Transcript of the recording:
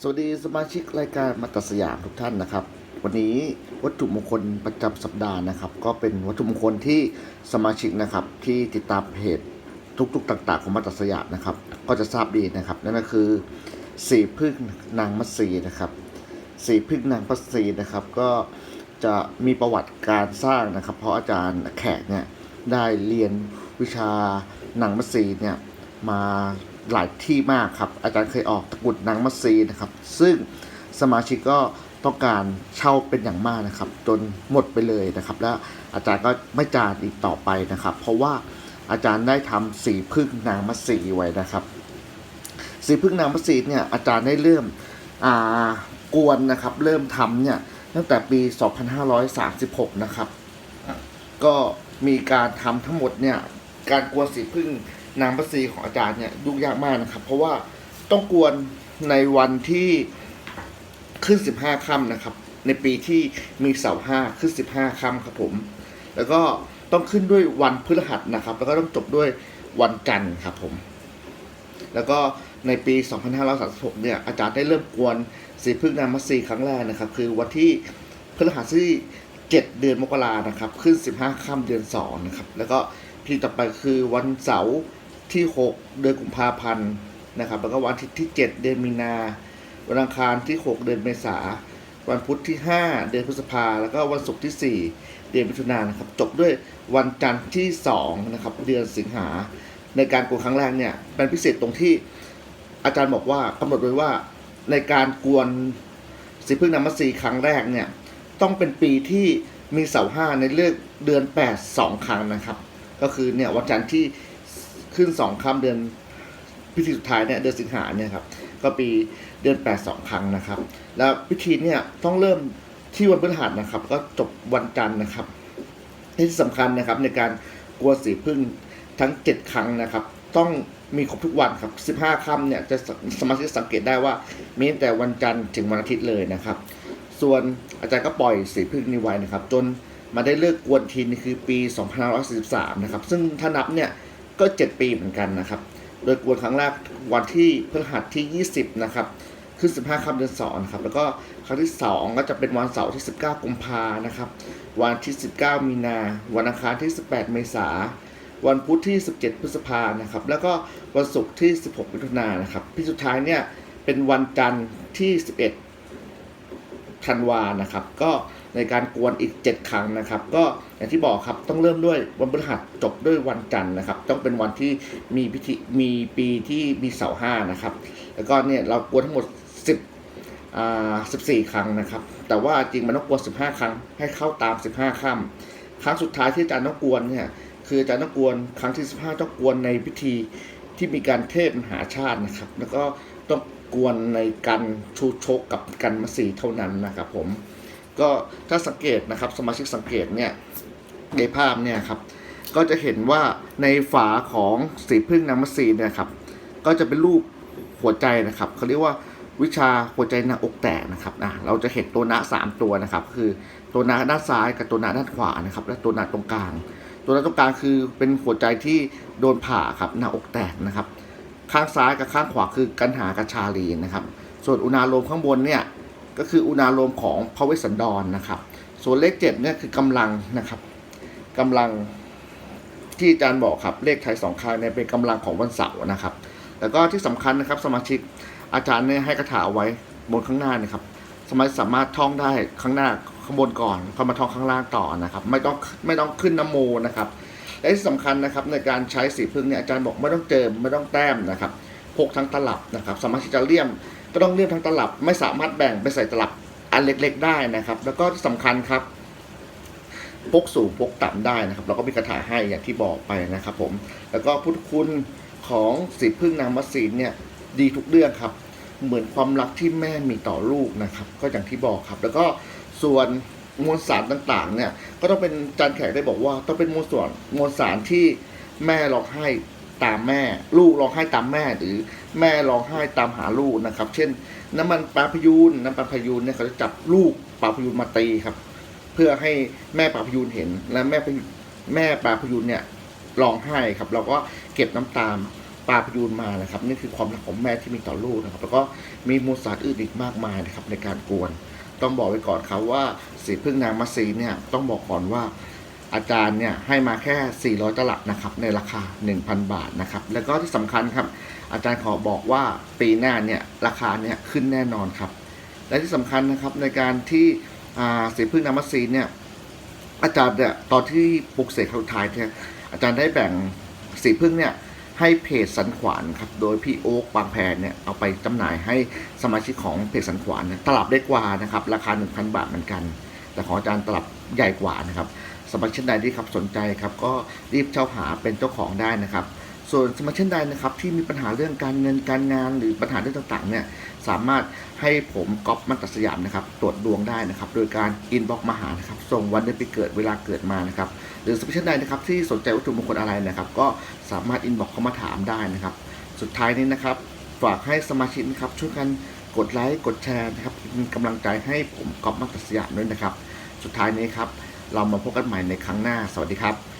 สวัสดีสมาชิกรายการมาตัสยามทุกท่านนะครับ วันนี้วัตถุมงคลประจำสัปดาห์นะครับ ก็เป็นวัตถุมงคลที่สมาชิกนะครับที่ติดตามเพจทุกๆต่าง ๆ ของมาตัสยามนะครับ ก็จะทราบดีนะครับ นั่นก็คือสีพึ่งนางมัตสีนะครับสีพึ่งนางมัตสีนะครับ ก็จะมีประวัติการสร้างนะครับ เพราะอาจารย์แขกเนี่ยได้เรียนวิชา นางมัตสีเนี่ยมาหลายที่มากครับ อาจารย์เคยออกตะกุดนางมัตสีนะครับ ซึ่งสมาชิกก็ต้องการเช่าเป็นอย่างมากนะครับ จนหมดไปเลยนะครับ แล้วอาจารย์ก็ไม่จานอีกต่อไปนะครับ เพราะว่าอาจารย์ได้ทำสีพึ่งนางมัตสีไว้นะครับ สีพึ่งนางมัตสีเนี่ยอาจารย์ได้เริ่มอ่ากวนนะครับ เริ่มทำเนี่ยตั้งแต่ปี 2536 นะครับ ก็มีการทำทั้งหมดเนี่ย การกวนสีพึ่งนางมัตสีของอาจารย์เนี่ยยุ่งยากมากนะครับ เพราะว่าต้องกวนในวันที่ขึ้น15ค่ำนะครับ ในปีที่มีเสาห้าขึ้น15ค่ำครับผม แล้วก็ต้องขึ้นด้วยวันพฤหัสนะครับ แล้วก็ต้องจบด้วยวันจันทร์ครับผม แล้วก็ในปี 2536 เนี่ย อาจารย์ได้เริ่มกวนสีพึ่งนางมัตสีครั้งแรกนะครับ คือวันที่พฤหัสที่ 7 เดือนมกรานะครับ ขึ้น 15 ค่ำเดือน 2 นะครับ แล้วก็ พีต่อไปคือวันเสาร์ที่ 6 เดือนกุมภาพันธ์นะครับ แล้วก็วันอาทิตย์ที่ 7 เดือนมีนา วันอังคารที่ 6 เดือนเมษา วันพุธที่ 5 เดือนพฤษภา แล้วก็วันศุกร์ที่ 4 เดือนมิถุนายนนะครับ จบด้วยวันจันทร์ที่ 2 นะครับ เดือนสิงหา ในการกวนครั้งแรกเนี่ยเป็นพิเศษตรงที่อาจารย์บอกว่ากำหนดไว้ว่าในการกวนสีพึ่งนามสีครั้งแรกเนี่ยต้องเป็นปีที่มีเสาห้าในเลือกเดือนแปดสองครั้งนะครับ ก็คือเนี่ยวันจันทร์ที่ขึ้นสองค่ำเดือนพิธีสุดท้ายเนี่ยเดือนสิงหาเนี่ยครับก็ปีเดือนแปดสองครั้งนะครับ แล้วพิธีเนี่ยต้องเริ่มที่วันพฤหัสนะครับ ก็จบวันจันทร์นะครับ ที่สำคัญนะครับในการกลัวสีพึ่งทั้ง7ครั้งนะครับ ต้องมีครบทุกวันครับ15ค่ำเนี่ยจะสมาชิกสังเกตได้ว่ามีแต่วันจันทร์ถึงวันอาทิตย์เลยนะครับ ส่วนอาจารย์ก็ปล่อยสีพึ่งนี้ไว้นะครับ จน มาได้เลิกกวนทีนี่คือปี 2543 นะครับ ซึ่งถ้านับเนี่ยก็ 7 ปีเหมือนกันนะครับ โดยกวนครั้งแรกวันที่พฤหัสที่ 20 นะครับขึ้น 15ค่ำเดือน2นะครับ แล้วก็ครั้งที่ 2 ก็จะเป็นวันเสาร์ที่ 19 กุมภานะครับ วันที่ 19 มีนา วันอังคารที่ 18 เมษา วันพุธที่ 17 พฤษภานะครับ แล้วก็วันศุกร์ที่ 16 มิถุนายนนะครับ พี่สุดท้ายเนี่ยเป็นวันจันทร์ที่ 11 ธันวานะครับ ก็ในการกวนอีก 7 ครั้งนะครับ ก็อย่างที่บอกครับต้องเริ่มด้วยวันพฤหัสจบด้วยวันจันทร์นะครับ ต้องเป็นวันที่มีพิธีมีปีที่มีเสาห้านะครับ แล้วก็เนี่ยเรากวนทั้งหมด 10อ่า14 ครั้งนะครับ แต่ว่าจริงมันต้องกวน 15 ครั้งให้เข้าตาม 15ค่ำครั้งสุดท้ายที่อาจารย์ต้องกวนเนี่ยคืออาจารย์ต้องกวนครั้งที่ 15ต้องกวนในพิธีที่มีการเทศมหาชาตินะครับ แล้วก็ ต้องกวนในการชูชกกับกันมัสีเท่านั้นนะครับผมก็ถ้าสังเกตนะครับสมาชิกสังเกตเนี่ยในภาพเนี่ยครับก็จะเห็นว่าในฝาของสีพึ่งนางมัสีเนี่ยครับก็จะเป็นรูปหัวใจนะครับเขาเรียกว่าวิชาหัวใจหน้าอกแตกนะครับนะเราจะเห็นตัวหน้าสามตัวนะครับคือตัวหน้าด้านซ้ายกับตัวหน้าด้านขวานะครับและตัวหน้าตรงกลาง ตัวหน้าตรงกลางคือเป็นหัวใจที่โดนผ่าครับหน้าอกแตกนะครับ ข้างซ้ายกับข้างขวาคือกันหากับชาลีนะครับ ส่วนอุณาโลมข้างบนเนี่ยก็คืออุณาโลมของพระเวสสันดรนนะครับ ส่วนเลขเจ็ดเนี่ยคือกำลังนะครับกำลังที่อาจารย์บอกครับเลขไทยสองครั้งเนี่ยเป็นกำลังของวันเสาร์นะครับ แล้วก็ที่สำคัญนะครับสมาชิกอาจารย์เนี่ยให้คาถาเอาไว้บนข้างหน้านะครับ สมาชิกสามารถท่องได้ข้างหน้าข้างบนก่อนเข้ามาท่องข้างล่างต่อนะครับ ไม่ต้องไม่ต้องขึ้นน้ำโมนะครับ และที่สำคัญนะครับในการใช้สีพึ่งเนี่ยอาจารย์บอกไม่ต้องเจิมไม่ต้องแต้มนะครับพกทั้งตลับนะครับสามารถที่จะเลี่ยมก็ต้องเลี่ยมทั้งตลับ ไม่สามารถแบ่งไปใส่ตลับอันเล็กๆ ได้นะครับ แล้วก็ที่สำคัญครับพกสูงพกต่ำได้นะครับเราก็มีคาถาให้อย่างที่บอกไปนะครับผมแล้วก็พุทธคุณของสีพึ่งนางมัสสีเนี่ยดีทุกเรื่องครับ เหมือนความรักที่แม่มีต่อลูกนะครับ ก็อย่างที่บอกครับ แล้วก็ส่วน มวลสารต่างๆ เนี่ย ก็ต้องเป็นจานแขกได้บอกว่า ต้องเป็นมวลส่วนมวลสารที่แม่ร้องไห้ตามแม่ ลูกร้องไห้ตามแม่ หรือแม่ร้องไห้ตามหาลูกนะครับ เช่น น้ำมันปลาพยูนน้ำมันพยูนเนี่ยเขาจะจับลูกปลาพยูนมาตีครับ เพื่อให้แม่ปลาพยูนเห็น และแม่แม่ปลาพยูนเนี่ยร้องไห้ครับ เราก็เก็บน้ำตามปลาพยูนมานะครับ นี่คือความรักของแม่ที่มีต่อลูกนะครับ แล้วก็มีมูลสารอื่นอีกมากมายนะครับในการกวน ต้องบอกไว้ก่อนครับว่าสีพึ่งนางมัซีเนี่ยต้องบอกก่อนว่าอาจารย์เนี่ยให้มาแค่ 400 ตลับนะครับในราคา 1,000 บาทนะครับแล้วก็ที่สำคัญครับ อาจารย์ขอบอกว่าปีหน้าเนี่ยราคาเนี่ยขึ้นแน่นอนครับ และที่สำคัญนะครับในการที่อาสีพึ่งนามัสซีเนี่ยอาจารย์เนี่ยตอนที่ปลุกเสกครั้งท้ายเนี่ยอาจารย์ได้แบ่งสีพึ่งเนี่ย ให้เพจสันขวานครับ โดยพี่โอ๊กบางแพนเนี่ยเอาไปจำหน่ายให้สมาชิกของเพจสันขวานนะตลับได้กว่านะครับ ราคา 1,000 บาทเหมือนกัน แต่ของอาจารย์ตลับใหญ่กว่านะครับ สมาชิกใดที่ครับสนใจครับก็รีบเช่าหาเป็นเจ้าของได้นะครับ ส่วนสมาชิกใดนะครับที่มีปัญหาเรื่องการเงินการงานหรือปัญหาเรื่องต่างๆเนี่ยสามารถให้ผมก๊อฟมัตตสยามนะครับ ตรวจดวงได้นะครับ โดยการอินบ็อกมาหานะครับ ส่งวันเดือนปีเกิดเวลาเกิดมานะครับ หรือสมาชิกใดนะครับที่สนใจวัตถุมงคลอะไรนะครับ ก็สามารถอินบ็อกเข้ามาถามได้นะครับ สุดท้ายนี้นะครับ ฝากให้สมาชิกนะครับช่วยกันกดไลค์กดแชร์นะครับเป็นกำลังใจให้ผมก๊อฟมัตตสยามด้วยนะครับ สุดท้ายนี้ครับ เรามาพบกันใหม่ในครั้งหน้า สวัสดีครับ